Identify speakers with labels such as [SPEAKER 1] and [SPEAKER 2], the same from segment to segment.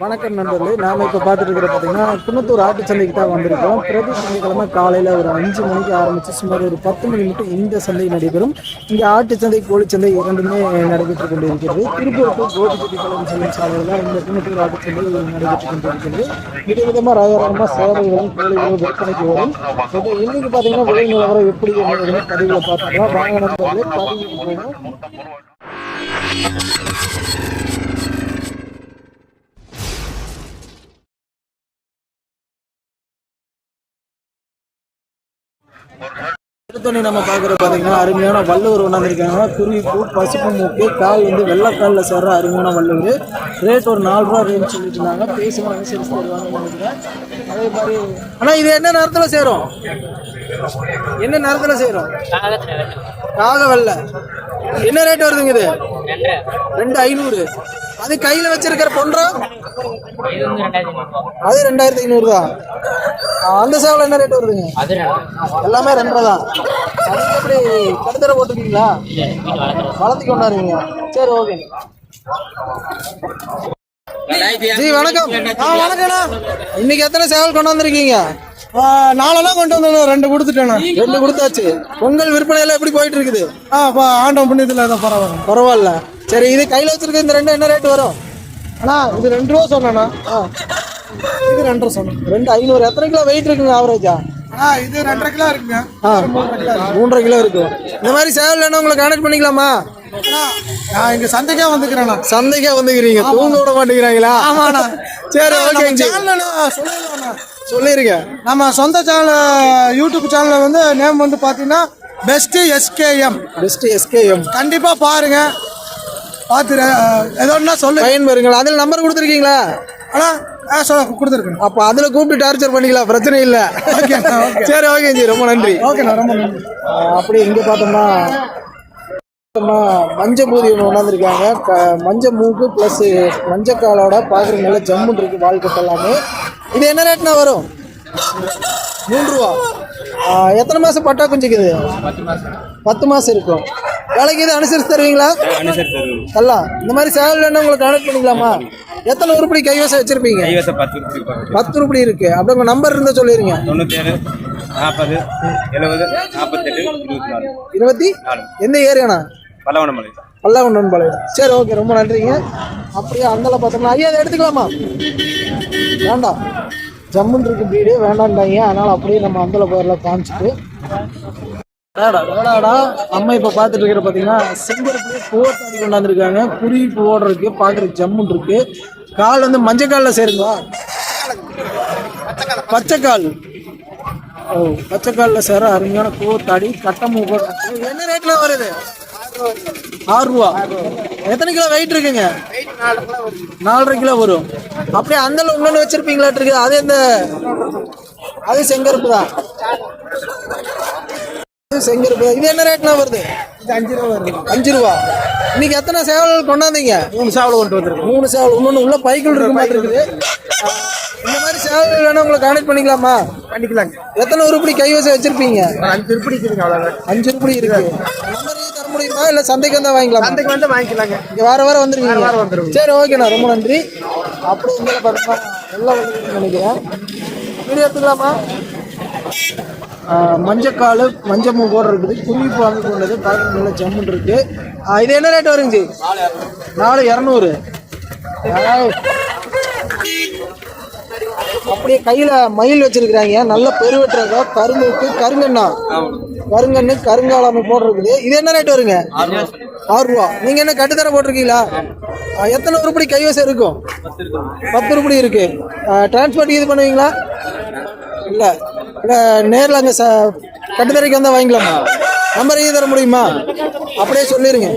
[SPEAKER 1] வணக்கம் நண்பர்களே நாம இப்போ பார்த்துட்டு இருக்கிற பார்த்தீங்கன்னா குன்னத்தூர் ஆட்டு சந்தைக்கு தான் வந்திருக்கோம். பிரதி சனிக்கிழமை காலையில் ஒரு அஞ்சு மணிக்கு ஆரம்பித்து சுமார் ஒரு பத்து மணி மட்டும் இந்த சந்தை நடைபெறும். இங்கே ஆட்டு சந்தை இரண்டுமே நடைபெற்று கொண்டிருக்கிறது. திருப்பூர் டு கோபிச்செட்டிப்பாளையம் செல்லும் சாலையில் இந்த குன்னத்தூர் ஆட்டு சந்தை நடைபெற்று கொண்டிருக்கிறது. விதவிதமாக ரகரகமாக சேவைகளும் கோழிகளும் விற்பனைக்கு வரும். இது இன்னைக்கு பார்த்தீங்கன்னா விலை நிலவரம் எப்படி என்னதுன்னு பதிவில் பார்த்துக்கலாம். வாங்க நண்பர்களே பதிவு போகணும் அடுத்தோடனே நம்ம பார்க்குற பார்த்தீங்கன்னா அருமையான வள்ளுவர் கொண்டாந்துருக்காங்க குருவிப்பூ பசுப்பு மூக்கு கால் வந்து வெள்ளைக்காலில் சேர்ற அருமையான வள்ளுவர். ரேட் ஒரு நாலு ரூபா ரேட் சொல்லிட்டு இருந்தாங்க பேசுவாங்க சரி தருவாங்கன்னு நினைக்கிறேன். அதே மாதிரி ஆனால் இது என்ன நேரத்தில் சேரும்? என்ன நேரத்தில் சேரும்? காக வெள்ளை என்ன ரேட் வருதுங்க இது? ரெண்டு ஐநூறு. அது கையில் வச்சிருக்கிற பொன்றா? அது ரெண்டாயிரத்தி ஐநூறு தான் அந்த சேவல் என்ன ரேட் வருதுங்க? எல்லாமே ரெண்டரை தான். அதுக்கு எப்படி கடுத்தரை போட்டுருக்கீங்களா? வளர்த்தி கொண்டாடுறீங்க. சரி ஓகே ஜி வணக்கம். ஆ வணக்கண்ணா இன்னைக்கு எத்தனை சேவல் கொண்டு வந்திருக்கீங்க?
[SPEAKER 2] நாலெல்லாம் கொண்டு வந்து ரெண்டு கொடுத்துட்டேண்ணா.
[SPEAKER 1] ரெண்டு கொடுத்தாச்சு. பொங்கல் விற்பனை எல்லாம் எப்படி போயிட்டு இருக்குது?
[SPEAKER 2] ஆ ஆண்டவன் புண்ணியத்தில் ஏதோ பரவாயில்ல.
[SPEAKER 1] பரவாயில்ல. சரி இது கையில் வச்சிருக்க இந்த ரெண்டு என்ன ரேட் வரும்?
[SPEAKER 2] அண்ணா இது ரெண்டு ரூபா சொன்னேண்ணா ஆ இது ரெண்டரை சொன்னேன்.
[SPEAKER 1] ரெண்டு ஐநூறு. எத்தனை கிலோ வெயிட் இருக்குங்க ஆவரேஜா
[SPEAKER 2] ஆ? இது ரெண்டரை கிலோ இருக்குங்க.
[SPEAKER 1] ஆ மூன்றரை கிலோ இருக்கும் இந்த மாதிரி சேவல் வேணும் உங்களை கான்டாக்ட் பண்ணிக்கலாமா?
[SPEAKER 2] நான் இங்கே சந்தைக்கே வந்துக்கிறேண்ணா
[SPEAKER 1] சந்தைக்கே வந்துக்கிறீங்க. தூங்க விட மாட்டேங்கிறாங்களா?
[SPEAKER 2] ஆமாண்ணா.
[SPEAKER 1] சரி ஓகே சொல்லிருங்க.
[SPEAKER 2] நம்ம சொந்த சேனல் யூடியூப் சேனலில் வந்து நேம் வந்து பார்த்தீங்கன்னா பெஸ்ட்டு எஸ்கேஎம்
[SPEAKER 1] பெஸ்ட் எஸ்கேஎம்
[SPEAKER 2] கண்டிப்பாக பாருங்க. பார்த்துரு ஏதோன்னா சொல்லு.
[SPEAKER 1] பயன் பெறுங்கள் அதில் நம்பர் கொடுத்துருக்கீங்களா?
[SPEAKER 2] அண்ணா ஆ சொல்ல கொடுத்துருக்கேன்.
[SPEAKER 1] அப்போ அதில் கூப்பிட்டு டார்ச்சர் பண்ணிக்கலாம். பிரச்சனை இல்லை.
[SPEAKER 2] ஓகே
[SPEAKER 1] சரி ஓகே ஜி ரொம்ப நன்றி.
[SPEAKER 2] ஓகேண்ணா ரொம்ப நன்றி.
[SPEAKER 1] ஆஹ் அப்படி இங்கே பார்த்தோம்னா மஞ்சள் பூதி ஒன்று கொண்டாந்துருக்காங்க க மஞ்சள் மூக்கு ப்ளஸ் மஞ்சக்காலோட பார்க்குற நல்ல ஜம்முன் இருக்கு வால் கட்டு எல்லாமே. இது என்ன ரேட்னா வரும்? மூன்று ரூபா. எத்தனை மாதம் பட்டா குஞ்சுக்குது? பத்து மாதம் இருக்கும். வேலைக்கு இது அனுசரித்து தருவீங்களா? எல்லாம் இந்த மாதிரி சேவல் வேணும் உங்களுக்கு கனெக்ட் பண்ணிக்கலாமா? எத்தனை உருப்படி கைவசம் வச்சிருப்பீங்க?
[SPEAKER 3] பத்து
[SPEAKER 1] உருப்படி இருக்கு. அப்படியே உங்க நம்பர் இருந்தா சொல்லிருங்க
[SPEAKER 3] நாற்பது எழுபது நாற்பத்தெட்டு இருபத்தி நாலு.
[SPEAKER 1] இருபத்தி எந்த ஏரியாண்ணா
[SPEAKER 3] பல்லவனமலை.
[SPEAKER 1] பல்லாவண்ணன் பாளையம் சரி ஓகே ரொம்ப நன்றிங்க. அப்படியே அந்தல பார்த்தோம்னா ஐயா அதை எடுத்துக்கலாமா? வேண்டாம். ஜம்முன் இருக்கு பிரீடு வேண்டாம்டாங்க அதனால அப்படியே நம்ம அந்தல போயிடலாம் காமிச்சிட்டு. அம்மா அடாடா. இப்போ பார்த்துட்டு இருக்கிற பார்த்தீங்கன்னா செங்கருப்பு பூவத்தாடி கொண்டாந்துருக்காங்க. குருவி பூவோட இருக்கு பார்க்குறதுக்கு ஜம்முன் இருக்கு. கால் வந்து மஞ்சள் காலில் சேருங்களா? பச்சைக்கால் ஓ பச்சைக்காலில் சேர அருமையான பூவத்தாடி கட்ட என்ன ரேட்ல வருது? ஆறு ரூபா. எத்தனை கிலோ வெயிட் இருக்குங்க? நாலரை கிலோ வரும். அப்படியே அந்த இன்னொன்று வச்சிருப்பீங்களா இருக்கு அது எந்த அது செங்கருப்பு தான். இது செங்கருப்பு தான். இது என்ன ரேட்னா வருது?
[SPEAKER 2] இது அஞ்சு ரூபா வருது.
[SPEAKER 1] அஞ்சு ரூபா. இன்னைக்கு எத்தனை சேவல் கொண்டாந்தீங்க?
[SPEAKER 2] மூணு சாவலை கொண்டு வந்திருக்கேன்
[SPEAKER 1] மூணு சேவல். இன்னொன்று உள்ள பைக்குள் இருக்க மாதிரி இருக்குது. இந்த மாதிரி சேவல் வேணா உங்களை கான்டெக்ட் பண்ணிக்கலாமா?
[SPEAKER 2] பண்ணிக்கலாங்க.
[SPEAKER 1] எத்தனை உருப்படி கைவசம் வச்சிருப்பீங்க?
[SPEAKER 2] ஒரு அஞ்சு திருப்படி இருக்குதுங்க அவ்வளோதான்
[SPEAKER 1] அஞ்சு உருப்படி இருக்கு. தர முடியுமா? இல்லை சந்தைக்கு வந்தால் வாங்கிக்கலாமா?
[SPEAKER 2] சந்தைக்கு வந்து வாங்கிக்கலாங்க.
[SPEAKER 1] இங்க வார வாரம் வந்துருவீங்க.
[SPEAKER 2] வார வாரம் வந்துருவோம்.
[SPEAKER 1] சரி ஓகேண்ணா ரொம்ப நன்றி. அப்படி இங்கே பார்த்தா நல்லா நினைக்கிறேன். வீடியோ எடுத்துக்கலாமா? மஞ்சக்கால் மஞ்சள் போடுற இருக்குது. குருவிப்பு வாங்கி கொண்டது. பார்க்க நல்ல ஜம்முன் இருக்கு. இது என்ன ரேட் வருங்க ஜி? நாலு இரநூறு. அப்படியே கையில் மயில் வச்சிருக்கிறாங்க. நல்ல பெருவெட்டுறதா. கருங்குக்கு கருங்கண்ணா. கருங்கண்ணு கருங்கால அமைப்போடு இது என்ன ரேட் வருங்க? ஆறு ரூபா நீங்கள் என்ன கட்டுத்தர போட்டிருக்கீங்களா? எத்தனை உருப்படி கைவசம் இருக்கும்? பத்து உருப்படி இருக்கு டிரான்ஸ்போர்ட் இது பண்ணுவீங்களா? இல்லை. நேரில் அங்கே ச கட்டுத்தரைக்கு வந்தால் வாங்கிக்கலாமா? நம்பர் இது தர முடியுமா? அப்படியே சொல்லிடுங்க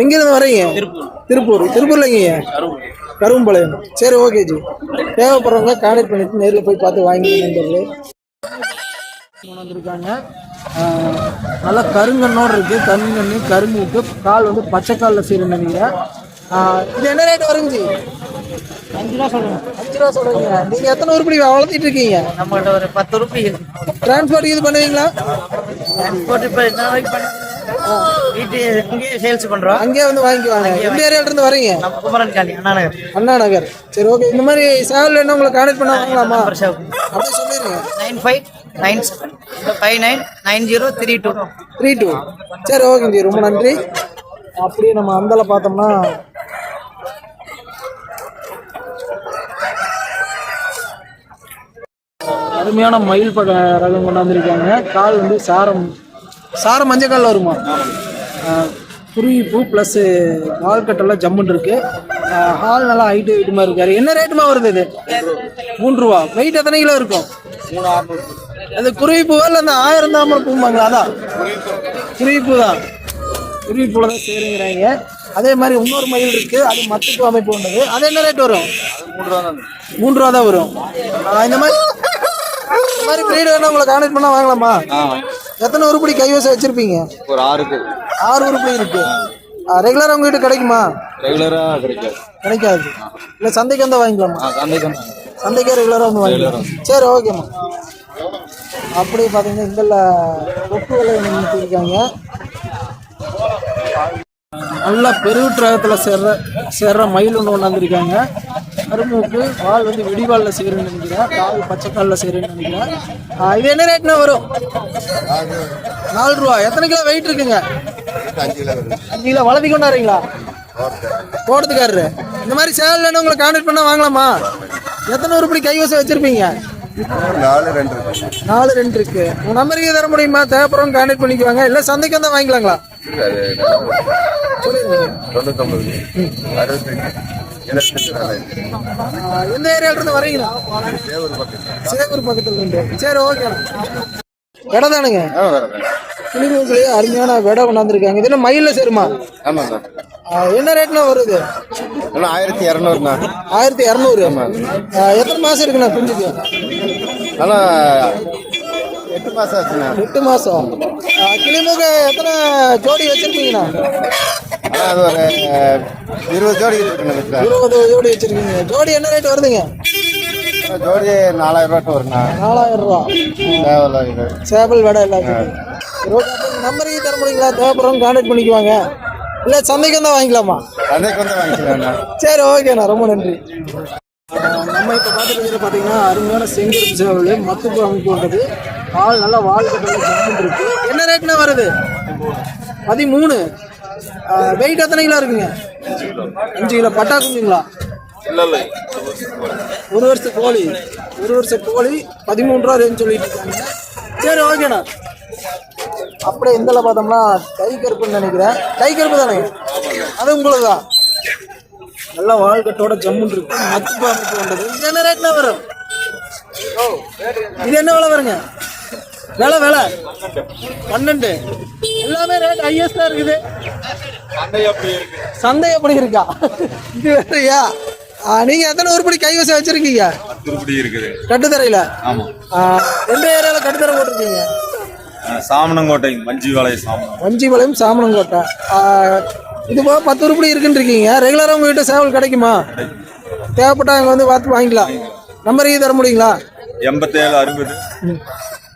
[SPEAKER 1] எங்கேருந்து வரீங்க திருப்பூர். திருப்பூர்ல எங்கீங்க? கரும்பாளையம் சரி ஓகே ஜி. தேவைப்படுறவங்க காண்டக்ட் பண்ணிட்டு நேரில் போய் பார்த்து வாங்கி நண்பர்களே. நல்லா கருங்கண்ணோடு இருக்கு. கருங்கண்ணு கரும்பு கால் வந்து பச்சை காலில் சீர் இது என்ன ரேட் வருங்க ஜி?
[SPEAKER 4] அஞ்சு ரூபா சொல்லுங்க.
[SPEAKER 1] அஞ்சு ரூபா சொல்றீங்க நீங்க எத்தனை உருப்படி வளர்த்திட்டு இருக்கீங்க?
[SPEAKER 4] நம்மகிட்ட ஒரு பத்து
[SPEAKER 1] டிரான்ஸ்போர்ட் இது பண்ணுவீங்களா?
[SPEAKER 4] போட்டு இப்போ என்ன வீட்டு இங்கேயே சேல்ஸ் பண்றோம்.
[SPEAKER 1] அங்கேயே வந்து வாங்கிக்குவாங்க. எந்த ஏரியால இருந்து வரீங்க?
[SPEAKER 4] குமரன் அண்ணா நகர்
[SPEAKER 1] அண்ணா நகர் சரி ஓகே இந்த மாதிரி சேவல் என்ன உங்களை கான்டாக்ட் பண்ண வாங்கலாமா?
[SPEAKER 4] ஷாப்
[SPEAKER 1] அப்படியே சொல்லிடுங்க.
[SPEAKER 4] Nine five nine seven five nine nine zero three two
[SPEAKER 1] three two சரி ஓகே ஜி. ரொம்ப நன்றி. அப்படியே நம்ம அந்தால பார்த்தோம்னா அருமையான மயில் பட ரகம் கொண்டாந்துருக்காங்க. கால் வந்து சாரம் சாரம் மஞ்சள் காலில் வருமா? குருவி பூ ப்ளஸ் வால்கட்டெல்லாம் ஜம்முன்னு இருக்கு. ஹால் நல்லா ஹைட்டு ஹைட்டுமா இருக்காரு. என்ன ரேட்டுமா வருது இது? மூன்று ரூபா. வெயிட் எத்தனை கிலோ இருக்கும்? அது குருவி பூவா இல்லை அந்த ஆயிரம் தாமல் பூம்பாங்களா அதான். குருவி பூ தான். குருவி பூவில் தான் சேருங்கிறாங்க. அதே மாதிரி இன்னொரு மயில் இருக்கு. அது மத்துக்கு அமைப்பு கொண்டது. அது என்ன ரேட் வரும்? மூன்று ரூபா தான் வரும். இந்த மாதிரி மாதிரி பிரீடு வேணா உங்களை கான்டாக்ட் பண்ணா வாங்கலாமா? எத்தனை உருப்படி கைவசம் வச்சிருப்பீங்க?
[SPEAKER 3] ஒரு ஆறுக்கு
[SPEAKER 1] ஆறு உருப்படி இருக்கு. ரெகுலராக உங்ககிட்ட கிடைக்குமா?
[SPEAKER 3] ரெகுலரா கிடைக்காது.
[SPEAKER 1] கிடைக்காது. இல்லை சந்தைக்கு வந்தால் வாங்கிக்கலாமா?
[SPEAKER 3] சந்தைக்கு
[SPEAKER 1] சந்தைக்கே ரெகுலராக வந்து வாங்கிக்கலாம். சரி ஓகேம்மா அப்படியே பார்த்தீங்கன்னா இந்த கொக்குகளை நிறுத்திருக்காங்க. நல்லா பெருவிட்டு ரகத்தில் சேர்ற சேர்ற மயில் ஒன்று கொண்டாந்துருக்காங்க கரும்புக்கு வால் வந்து வெடிவாலில் செய்கிறேன்னு நினைக்கிறேன் கால் பச்சைக்காலில் செய்கிறேன்னு நினைக்கிறேன் இது என்ன ரேட்னா வரும்? நாலு ரூபா. எத்தனை கிலோ வெயிட் இருக்குங்க? அஞ்சு கிலோ. வளர்த்தி கொண்டாடுறீங்களா? தோட்டத்துக்காரரு இந்த மாதிரி சேவல் உங்களை கான்டாக்ட் பண்ணா வாங்கலாமா? எத்தனை உருப்படி கைவசம் வச்சிருப்பீங்க?
[SPEAKER 5] நாலு ரெண்டு இருக்கு.
[SPEAKER 1] நாலு ரெண்டு இருக்கு உங்க நம்பருக்கு தர முடியுமா? தேவைப்படுறவங்க கான்டாக்ட் பண்ணிக்குவாங்க. இல்ல சந்தைக்கு வந்தா வாங்கிக்கலாங்களா?
[SPEAKER 5] தொண்ணூத்தொம்பது.
[SPEAKER 1] ஆ, எந்த ஏரியால இருந்து வரீங்களா சேகூர் பக்கத்துல இருந்து. சரி ஓகே விடை தானுங்க. கிளிநூர்களே அருமையான விடை கொண்டாந்துருக்காங்க. இது என்ன மயில சேருமா?
[SPEAKER 5] ஆமாம் சார்
[SPEAKER 1] என்ன ரேட்னா வருது?
[SPEAKER 5] ஆயிரத்தி இரநூறுண்ணா.
[SPEAKER 1] ஆயிரத்தி இரநூறு. எத்தனை மாசம் இருக்குண்ணா குஞ்சுக்கு?
[SPEAKER 5] ஆனால் எட்டு மாதம் ஆச்சுண்ணா.
[SPEAKER 1] எட்டு மாசம். ஆ, கிளிமுக எத்தனை ஜோடி வச்சிருக்கீங்கண்ணா?
[SPEAKER 5] அது ஒரு இருபது ஜோடி இருக்குண்ணா
[SPEAKER 1] இருபது ஜோடி வச்சிருக்கீங்க. ஜோடி என்ன ரேட் வருதுங்க?
[SPEAKER 5] ஜோடி நாலாயிரம் ரூபாய்க்கு வருண்ணா
[SPEAKER 1] நாலாயிரம் ரூபா.
[SPEAKER 5] இது
[SPEAKER 1] சேவல் விடை எல்லாத்துக்கும். நம்பருக்கு தர முடியுங்களா? தேவைப்படுறவங்க கான்டாக்ட் பண்ணிக்குவாங்க. இல்லை சந்தைக்கு வந்தால் வாங்கிக்கலாமா?
[SPEAKER 5] சந்தைக்கு வந்து வாங்கிக்கலாம்ண்ணா
[SPEAKER 1] சரி ஓகேண்ணா ரொம்ப நன்றி. நம்ம இப்போ பார்த்துட்டு பார்த்தீங்கன்னா அருமையான செங்கருப்பு சேவல் மத்துப்பு அமைப்பு ஆள் நல்லா வால் இருக்கு. என்ன ரேட்னா வருது? பதிமூணு. வெயிட் எத்தனை கிலோ இருக்குங்க? அஞ்சு கிலோ. பட்டா குஞ்சுங்களா? ஒரு வருஷம் கோழி. ஒரு வருஷம் கோழி பதிமூணு ரூபா ரேஞ்ச் சொல்லிட்டு இருக்காங்க. சரி ஓகேண்ணா அப்படியே எந்தல பார்த்தோம்னா கை கருப்புன்னு நினைக்கிறேன். கை கருப்பு தானே? அது உங்களுக்கு தான் நல்ல வாழ்க்கட்டோட ஜம்முன் இருக்கு. மத்து அமைப்பு கொண்டது இது என்ன ரேட்னா வரும்? ஓ இது என்ன விலை வருங்க? விலை விலை. பன்னெண்டு. எல்லாமே ரேட் ஹையஸ்டா இருக்குது. சந்தை எப்படி இருக்கா? இது வேறையா? நீங்க எத்தனை உருப்படி கைவசம் வச்சிருக்கீங்க?
[SPEAKER 3] இருக்குது.
[SPEAKER 1] கட்டுத்தரையில
[SPEAKER 3] ஆமா.
[SPEAKER 1] எந்த ஏரியால கட்டுத்தரை போட்டிருக்கீங்க?
[SPEAKER 3] சாமணங்கோட்டை வலை சாமணம்
[SPEAKER 1] வஞ்சிபாளையம் சாமணங்கோட்டை இது போக பத்து உருப்படி இருக்குன்னு இருக்கீங்க. ரெகுலராக உங்ககிட்ட சேவல் கிடைக்குமா? தேவைப்பட்டா அங்கே வந்து பார்த்து வாங்கிக்கலாம். நம்பருக்கு தர முடியுங்களா?
[SPEAKER 3] எண்பத்தேழு அறுபது.